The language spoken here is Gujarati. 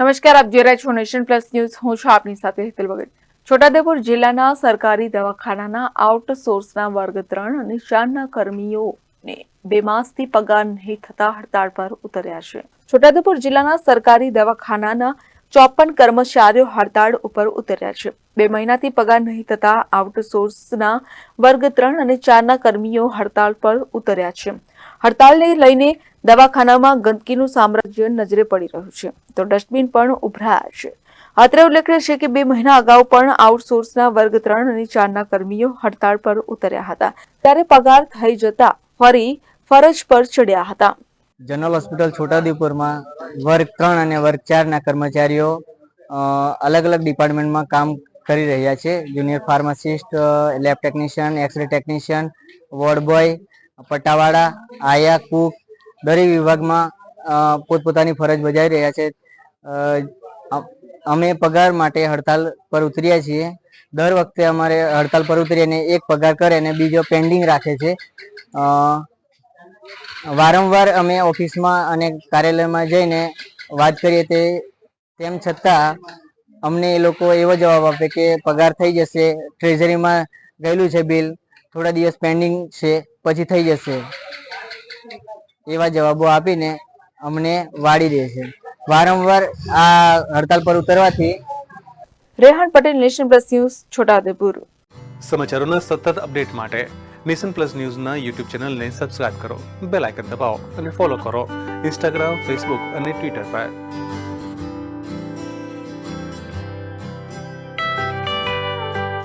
નમસ્કાર, આપ જોઈ રહ્યા છો નેશન પ્લસ ન્યૂઝ. હું છું આપની સાથે હેતલ વગર છોટાદેપુર જિલ્લાના સરકારી દવાખાનાના આઉટસોર્સના વર્ગ ત્રણ અને ચારના કર્મીઓને બે માસથી પગાર નહીં થતા હડતાળ પર ઉતર્યા છે. છોટાદેપુર જિલ્લાના સરકારી દવાખાનાના ચોપન કર્મચારીઓ હડતાળ ઉપર ઉતર્યા છે. બે મહિનાથી પગાર નહીં થતા આઉટસોર્સના વર્ગ ત્રણ અને ચારના કર્મીઓ હડતાળ પર ઉતર્યા છે. હડતાળને લઈને દવાખાનામાં ગંદકીનું સામ્રાજ્ય નજરે પડી રહ્યું છે. તો ડસ્ટબિન પણ ઉભરાયા છે. અત્રે ઉલ્લેખનીય છે કે બે મહિના અગાઉ પણ આઉટસોર્સના વર્ગ ત્રણ અને ચારના કર્મીઓ હડતાળ પર ઉતર્યા હતા. ત્યારે પગાર થઈ જતા ફરી ફરજ પર ચડ્યા હતા. જનરલ હોસ્પિટલ છોટાઉદેપુરમાં વર્ગ ત્રણ અને વર્ગ ચારના કર્મચારીઓ અલગ અલગ ડિપાર્ટમેન્ટમાં કામ કરી રહ્યા છે. Junior pharmacist lab technician, X ray technician, ward boy પટ્ટાવાળા આયા, કુક દરેક વિભાગમાં પોતપોતાની ફરજ બજાવી રહ્યા છે. અમે પગાર માટે હડતાલ પર ઉતર્યા છીએ. દર વખતે અમારે હડતાલ પર ઉતરીને એક પગાર કરે અને બીજો પેન્ડિંગ રાખે છે. વારંવાર અમે ઓફિસમાં અને કાર્યાલયમાં જઈને વાત કરીએ તે, તેમ છતાં અમને એ લોકો એવો જવાબ આપે કે પગાર થઈ જશે ટ્રેઝરીમાં ગયેલું છે બિલ, થોડા દિવસ પેન્ડિંગ છે. પછી થઈ જશે. એવા જવાબો આપીને અમને વાળી દે છે. વારંવાર આ હડતાલ પર ઉતરવાથી Rehan Patel nation plus news Chhota Udepur. સમાચારોના સતત અપડેટ માટે નેશન પ્લસ ન્યૂઝના યુટ્યુબ ચેનલને સબસ્ક્રાઇબ કરો બેલ આઇકન દબાવો અને ફોલો કરો ઇન્સ્ટાગ્રામ ફેસબુક અને ટ્વિટર પર.